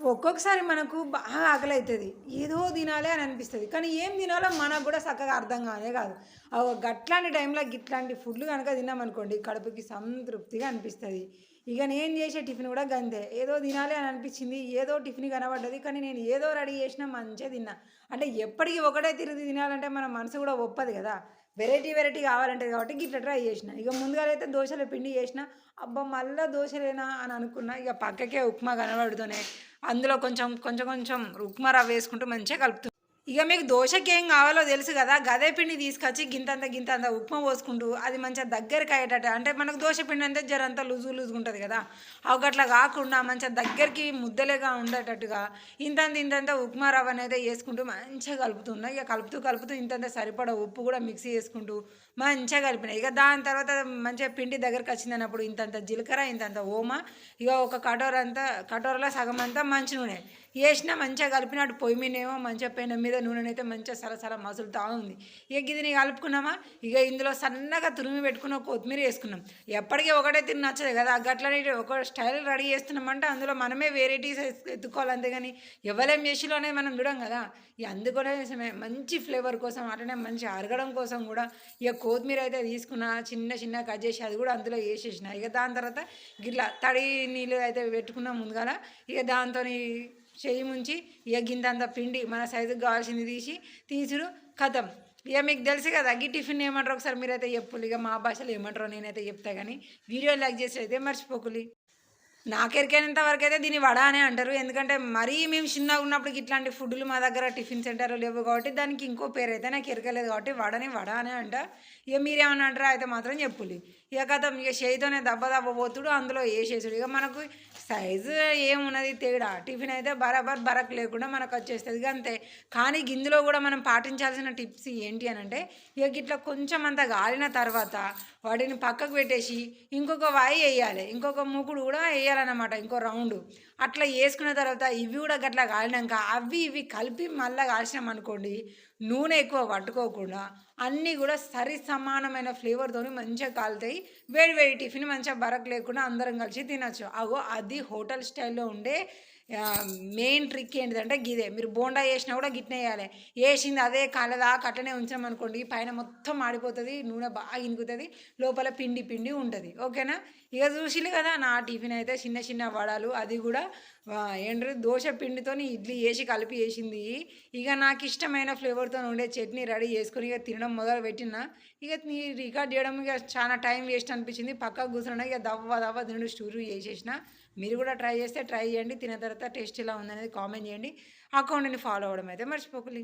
ఒక్కొక్కసారి మనకు బాగా ఆకలి అవుతుంది ఏదో తినాలి అని అనిపిస్తుంది. కానీ ఏం తినాలో మనకు కూడా చక్కగా అర్థం కానే కాదు గట్లాంటి టైంలో గిట్లాంటి ఫుడ్లు కనుక తిన్నామనుకోండి కడుపుకి సంతృప్తిగా అనిపిస్తుంది. ఇక నేను చేసే టిఫిన్ కూడా గంతే. ఏదో తినాలి అని అనిపించింది ఏదో టిఫిన్ కనబడ్డది కానీ నేను ఏదో రెడీ చేసినా మంచిగా తిన్నా. అంటే ఎప్పటికీ ఒకటే తిరిగి తినాలంటే మన మనసు కూడా ఒప్పదు కదా. వెరైటీ వెరైటీ కావాలంటే కాబట్టి గిట్ల ట్రై చేసిన. ఇక ముందుగా అయితే దోశల పిండి చేసిన అబ్బా మళ్ళీ దోశలేనా అని అనుకున్నా. ఇక పక్కకే ఉప్మా కనబడుతూనే అందులో కొంచెం కొంచెం కొంచెం ఉప్మా రవ్వ వేసుకుంటూ మంచిగా కలుపుతుంది ఇక మీకు దోశకి ఏం కావాలో తెలుసు కదా గదే పిండి తీసుకొచ్చి గింతంత గింతంత ఉప్మా పోసుకుంటూ అది మంచిగా దగ్గరికి అయ్యేటట్టు. అంటే మనకు దోశ పిండి అంటే జరంతా లూజు లూజు ఉంటుంది కదా అవి కాకుండా మంచిగా దగ్గరికి ముద్దలేగా ఉండేటట్టుగా ఇంతంత ఇంతంత ఉప్మా రవ్వ అనేది వేసుకుంటూ మంచిగా కలుపుతున్నా ఇక కలుపుతూ కలుపుతూ ఇంతంత సరిపడా ఉప్పు కూడా మిక్సీ చేసుకుంటూ మంచిగా కలిపిన. ఇక దాని తర్వాత మంచిగా పిండి దగ్గరికి వచ్చింది అన్నప్పుడు ఇంతంత జీలకర్ర ఇంతంత ఓమ ఇక ఒక కటోర అంతా కటోరలో సగం అంతా మంచి నూనె. వేసినా మంచిగా కలిపినట్టు పొయ్యి మీదేమో మంచిగా పెనం మీద నూనెనైతే మంచిగా సరసర మసులుతూ ఉంది. ఇక ఇది కలుపుకున్నామా? ఇక ఇందులో సన్నగా తురిమి పెట్టుకున్న కొత్తిమీర వేసుకున్నాం. ఎప్పటికీ ఒకటే తిని నచ్చదు కదా అట్లనే ఒక స్టైల్ రెడీ చేస్తున్నామంటే అందులో మనమే వెరైటీస్ ఎత్తుకోవాలి అంతేగాని ఎవరేం చేసిలో అనేది మనం చూడం కదా. ఇక అందుకనే మంచి ఫ్లేవర్ కోసం అట్లనే మంచి అరగడం కోసం కూడా ఇక కొత్తిమీర అయితే తీసుకున్న చిన్న చిన్న కట్ చేసి అది కూడా అందులో వేసేసిన. ఇక దాని తర్వాత గిట్లా తడి నీళ్ళు అయితే పెట్టుకున్నాం ముందుగాల. ఇక దాంతో చేయి ముంచి ఇక గింతంత పిండి మన సైజుకి కావాల్సింది తీసి తీసుడు కథం. ఇక మీకు తెలుసు కదా అగ్గి టిఫిన్ ఏమంటారు ఒకసారి మీరైతే చెప్పులు. ఇక మా భాషలో ఏమంటారో నేనైతే చెప్తా కానీ వీడియో లైక్ చేసి అయితే మర్చిపోకులి. నాకెరికైనంత వరకు అయితే దీన్ని వడ అనే అంటారు. ఎందుకంటే మరీ మేము చిన్నగా ఉన్నప్పుడు ఇట్లాంటి ఫుడ్లు మా దగ్గర టిఫిన్ సెంటర్లు లేవు కాబట్టి దానికి ఇంకో పేరు అయితే నాకు ఎరకలేదు కాబట్టి వడని వడ అనే అంట. ఇక మీరేమన్నా అంటారా? అయితే మాత్రం చెప్పులి. ఇక కథ ఇక చేయితోనే దెబ్బ దెబ్బ పోతుడు అందులో వేసేసాడు ఇక మనకు సైజు ఏమున్నది తేడా? టిఫిన్ అయితే బరాబర్ బరక్ లేకుండా మనకు వచ్చేస్తుంది. అంతే. కానీ గిందులో కూడా మనం పాటించాల్సిన టిప్స్ ఏంటి అని అంటే ఇక ఇట్లా కొంచెం అంత గాలిన తర్వాత వాటిని పక్కకు పెట్టేసి ఇంకొక వాయి వేయాలి. ఇంకొక మూకుడు కూడా వేయాలన్నమాట ఇంకో రౌండ్. అట్లా వేసుకున్న తర్వాత ఇవి కూడా గట్లా కాలినాక అవి ఇవి కలిపి మళ్ళీ కాల్చినాం అనుకోండి నూనె ఎక్కువ పట్టుకోకుండా అన్నీ కూడా సరి సమానమైన ఫ్లేవర్తో మంచిగా కాలుతాయి. వేడి వేడి టిఫిన్ మంచిగా బరక్ లేకుండా అందరం కలిసి తినచ్చు. అగో అది హోటల్ స్టైల్లో ఉండే మెయిన్ ట్రిక్ ఏంటిదంటే గిదే. మీరు బోండా వేసినా కూడా గిట్నే వేయాలి. వేసింది అదే కాలదాకా అట్లనే ఉంచాం అనుకోండి పైన మొత్తం మాడిపోతుంది నూనె బాగా ఇనుకుతుంది లోపల పిండి పిండి ఉంటుంది. ఓకేనా? ఇక చూసిలే కదా నా టిఫిన్ అయితే చిన్న చిన్న వడలు అది కూడా ఏంటి దోశ పిండితో ఇడ్లీ వేసి కలిపి వేసింది. ఇక నాకు ఇష్టమైన ఫ్లేవర్తో ఉండే చట్నీ రెడీ చేసుకొని ఇక తినడం మొదలు పెట్టిన. ఇక నీ రికార్డ్ చేయడం ఇక చాలా టైం వేస్ట్ అనిపించింది. పక్కకు కూర్చున్నా ఇక దవ్వ దవ్వ తినడు స్టూరు చేసేసిన. మీరు కూడా ట్రై చేస్తే ట్రై చేయండి తిన్న తర్వాత టేస్ట్ ఎలా ఉందనేది కామెంట్ చేయండి. అకౌంట్ని ఫాలో అవ్వడం అయితే మర్చిపోకలి.